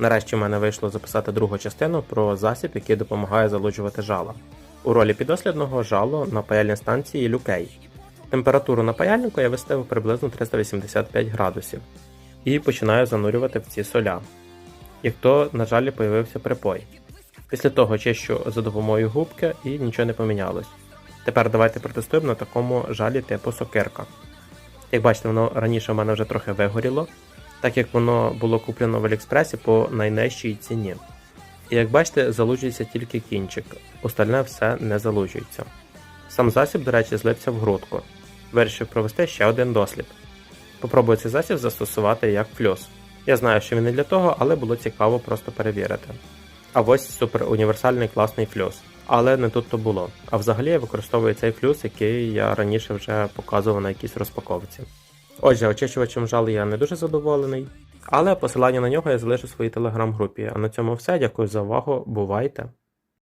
Нарешті в мене вийшло записати другу частину про засіб, який допомагає залуджувати жала. У ролі підослідного жало на паяльній станції Люкей. Температуру на паяльнику я виставив приблизно 385 градусів і починаю занурювати в ці соля. Як то на жалі появився припой. Після того чищу за допомогою губки і нічого не помінялось. Тепер давайте протестуємо на такому жалі типу сокирка. Як бачите, воно раніше в мене вже трохи вигоріло, так як воно було куплено в Аліекспресі по найнижчій ціні. І як бачите, залужується тільки кінчик, остальне все не залужується. Сам засіб, до речі, злився в грудку. Вирішив провести ще один дослід. Попробую цей засіб застосувати як флюс. Я знаю, що він не для того, але було цікаво просто перевірити. А ось супер універсальний класний флюс. Але не тут то було. А взагалі я використовую цей флюс, який я раніше вже показував на якійсь розпаковці. Отже, очищувачем жал я не дуже задоволений, але посилання на нього я залишу в своїй телеграм-групі. А на цьому все. Дякую за увагу. Бувайте!